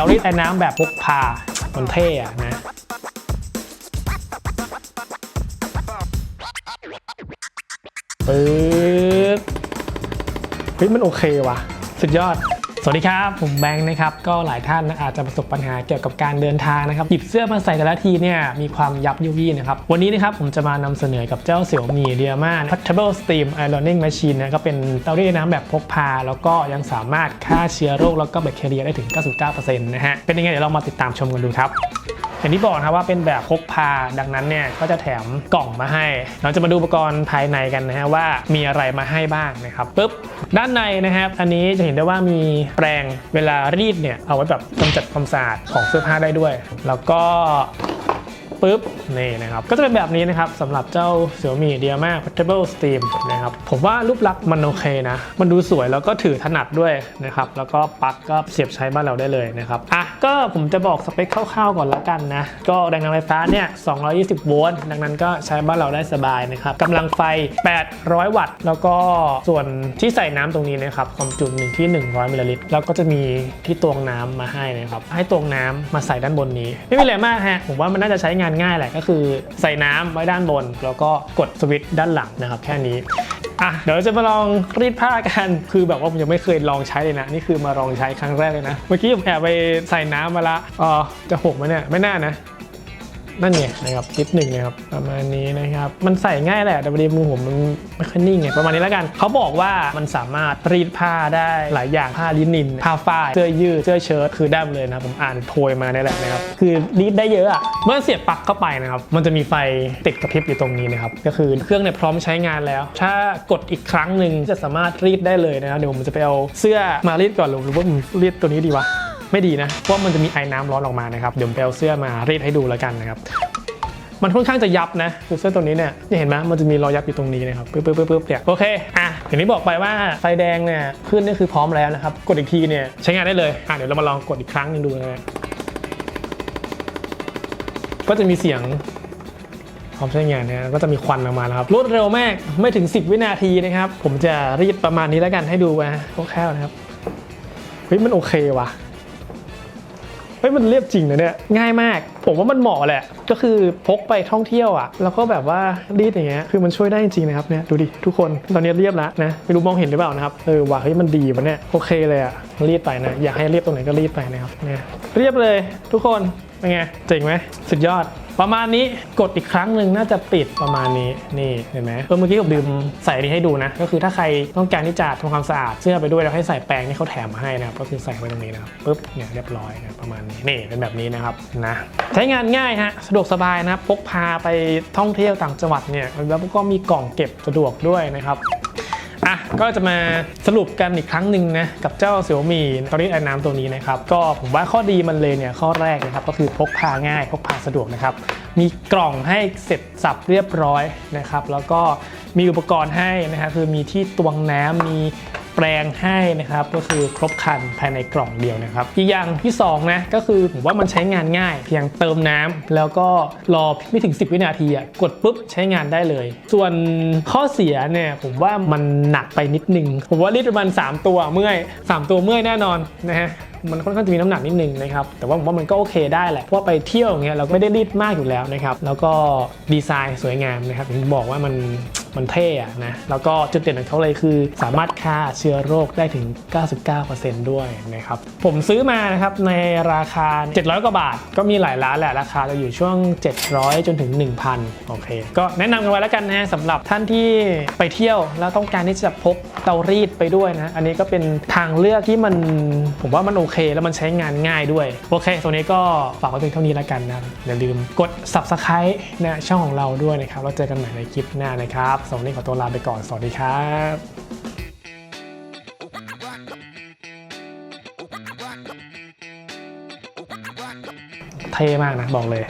ตารีดไอ้น้ำแบบพกพามันเท่อะนะปึ๊บเฮ้ยมันโอเคว่ะ สุดยอด วัสดีครับ ผมแบงค์นะครับ ก็หลายท่านอาจจะประสบปัญหาเกี่ยวกับการเดินทางนะครับ หยิบเสื้อมาใส่แต่ละทีเนี่ยมีความยับยุยี่นะครับ วันนี้นะครับผมจะมานำเสนอกับเจ้าเสี่ยวมีเดียมา Portable Steam Ironing Machine นะก็เป็นเตารีดน้ำแบบพกพา แล้วก็ยังสามารถฆ่าเชื้อโรคแล้วก็แบคทีเรียได้ถึง 99%นะฮะเป็นยังไงเดี๋ยวเรามาติดตามชมกันดูครับ อย่างที่บอกนะครับว่าเป็นแบบพกพาดังนั้นเนี่ยก็จะแถมกล่องมาให้ เราจะมาดูอุปกรณ์ภายในกันนะฮะว่ามีอะไรมาให้บ้างนะครับปุ๊บด้านในนะครับอันนี้จะเห็นได้ว่ามีแปรงเวลารีดเนี่ยเอาไว้แบบกำจัดความสะอาดของเสื้อผ้าได้ด้วย แล้วก็ ปุ๊บนี่นะครับก็จะเป็นแบบนี้นะครับสำหรับเจ้า Xiaomi Diama Portable Steam นะครับผมว่ารูปลักษณ์มันโอเคนะ มันดูสวยแล้วก็ถือถนัดด้วยนะครับแล้วก็ปลั๊กก็เสียบใช้บ้านเราได้เลยนะครับอะก็ผมจะบอกสเปคคร่าวๆก่อนละกันนะ ก็แรงดันไฟฟ้าเนี่ย 220 โวลต์ดังนั้นก็ใช้บ้านเราได้สบายนะครับกำลังไฟ 800 วัตต์ แล้วก็ส่วนที่ใส่น้ำตรงนี้นะครับความจุหนึ่งที่ 100มิลลิลิตรแล้วก็จะมีที่ตวงน้ำมาให้นะครับให้ตวงน้ำมาใส่ด้านบนนี้ ไม่มีอะไรมากฮะผมว่ามันน่าจะใช้งานง่ายแหละก็คือใส่น้ำไว้ด้านบน แล้วก็กดสวิตช์ด้านหลังนะครับ แค่นี้อะเดี๋ยวจะมาลองรีดผ้ากันคือแบบว่าผมยังไม่เคยลองใช้เลยนะ นี่คือมาลองใช้ครั้งแรกเลยนะ เมื่อกี้ผมแอบไปใส่น้ำมาละอ๋อจะหกไหมเนี่ยไม่น่านะ นั่นไงนะครับนิดหนึ่งนะครับประมาณนี้นะครับมันใส่ง่ายแหละแต่พอดีมือผมมันไม่ค่อยนิ่งไงประมาณนี้แล้วกันเขาบอกว่ามันสามารถรีดผ้าได้หลายอย่างผ้าลินินผ้าฝ้ายเสื้อยืดเสื้อเชิ้ตคือได้เลยนะผมอ่านโพยมาเนี่ยแหละนะครับคือรีดได้เยอะอะเมื่อเสียบปลั๊กเข้าไปนะครับมันจะมีไฟติดกระพริบอยู่ตรงนี้นะครับก็คือเครื่องเนี่ยพร้อมใช้งานแล้ว ถ้ากดอีกครั้งหนึ่งจะสามารถรีดได้เลยนะครับเดี๋ยวผมจะไปเอาเสื้อมารีดก่อนหรือว่าผมรีดตัวนี้ดีวะ ไม่ดีนะเพราะมันจะมีไอ้น้ำร้อนออกมานะครับเดี๋ยวผมไปเอาเสื้อมารีดให้ดูแล้วกันนะครับมันค่อนข้างจะยับนะคือเสื้อตัวนี้เนี่ยเนี่เห็นไหมมันจะมีรอยยับอยู่ตรงนี้นะครับปึ๊บปึ๊บปึ๊บเนี่ยโอเคอะอย่างที่บอกไปว่าไฟแดงเนี่ยขึ้นนี่คือพร้อมแล้วนะครับกดอีกทีเนี่ยใช้งานได้เลยอะเดี๋ยวเรามาลองกดอีกครั้งหนึงดูนะก็จะมีเสียงพร้อมใช้งานเนี่ยก็จะมีควันออกมาแล้วครับรวดเร็วมากไม่ถึง 10 วินาทีนะครับ ผมจะรีดประมาณนี้แล้วกันให้ดูนะคร่าวๆนะครับเฮ้ยมันโอเคว่ะ เฮ้ยมันเรียบจริงนะเนี่ยง่ายมาก ผมว่ามันเหมาะแหละ ก็คือพกไปท่องเที่ยวอะ แล้วก็แบบว่ารีดอย่างเงี้ยคือมันช่วยได้จริงนะครับเนี่ยดูดิทุกคนตอนนี้เรียบแล้วนะไม่รู้มองเห็นหรือเปล่านะครับเออว่าเฮ้ยมันดีมันเนี่ยโอเคเลยอะรีดไปนะอยากให้เรียบตรงไหนก็รีดไปนะครับเนี่ยเรียบเลยทุกคนเป็นไงเจ๋งไหมสุดยอด ประมาณนี้กดอีกครั้งหนึ่งน่าจะปิดประมาณนี้นี่เห็นไหมเออเมื่อกี้ผมลืมใส่อันนี้ให้ดูนะ ก็คือถ้าใครต้องการที่จะทำความสะอาดเสื้อไปด้วยแล้วให้ใส่แปรงที่เขาแถมมาให้นะครับก็คือใส่ไว้ตรงนี้นะครับปุ๊บเนี่ยเรียบร้อยนะประมาณนี้นี่เป็นแบบนี้นะครับนะใช้งานง่ายฮะสะดวกสบายนะครับพกพาไปท่องเที่ยวต่างจังหวัดเนี่ยแล้วก็มีกล่องเก็บสะดวกด้วยนะครับ อะก็จะมาสรุปกันอีกครั้งหนึ่งนะกับเจ้า Xiaomi ตอนนี้ไอ้น้ำตัวนี้นะครับก็ผมว่าข้อดีมันเลยเนี่ยข้อแรกนะครับก็คือพกพาง่าย พกพาสะดวกนะครับมีกล่องให้เสร็จสับเรียบร้อยนะครับแล้วก็มีอุปกรณ์ให้นะครับคือมีที่ตวงน้ำมี แปรงให้นะครับก็คือครบคันภายในกล่องเดียวนะครับ อีกอย่างที่สองนะก็คือผมว่ามันใช้งานง่าย เพียงเติมน้ำแล้วก็รอไม่ถึง 10 วินาทีอะกดปุ๊บใช้งานได้เลย ส่วนข้อเสียเนี่ยผมว่ามันหนักไปนิดนึง ผมว่ารีดประมาณ 3 ตัวเมื่อย 3 ตัวเมื่อยแน่นอนนะฮะมันค่อนข้างจะมีน้ำหนักนิดนึงนะครับ แต่ว่าผมว่ามันก็โอเคได้แหละ เพราะไปเที่ยวอย่างเงี้ยเราก็ไม่ได้รีดมากอยู่แล้วนะครับ แล้วก็ดีไซน์สวยงามนะครับอย่างที่บอกว่ามัน มันเท่อะนะแล้วก็จุดเด่นของเขาเลยคือ สามารถฆ่าเชื้อโรคได้ถึง 99%ด้วยนะครับผมซื้อมานะครับในราคา 700 กว่าบาท ก็มีหลายร้านแหละราคาจะอยู่ช่วง 700 จนถึง 1,000โอเคก็แนะนำกันไว้แล้วกันนะสำหรับท่านที่ไปเที่ยวแล้วต้องการที่จะพกเตารีดไปด้วยนะอันนี้ก็เป็นทางเลือกที่มันผมว่ามันโอเค แล้วมันใช้งานง่ายด้วยโอเคตัวนี้ก็ฝากไว้เพียงเท่านี้แล้วกันนะอย่าลืมกด subscribe นะช่องของเราด้วยนะครับแล้วเจอกันใหม่ในคลิปหน้านะครับสำหรับวันนี้ขอตัวลาไปก่อน สวัสดีครับเท่มากนะ บอกเลย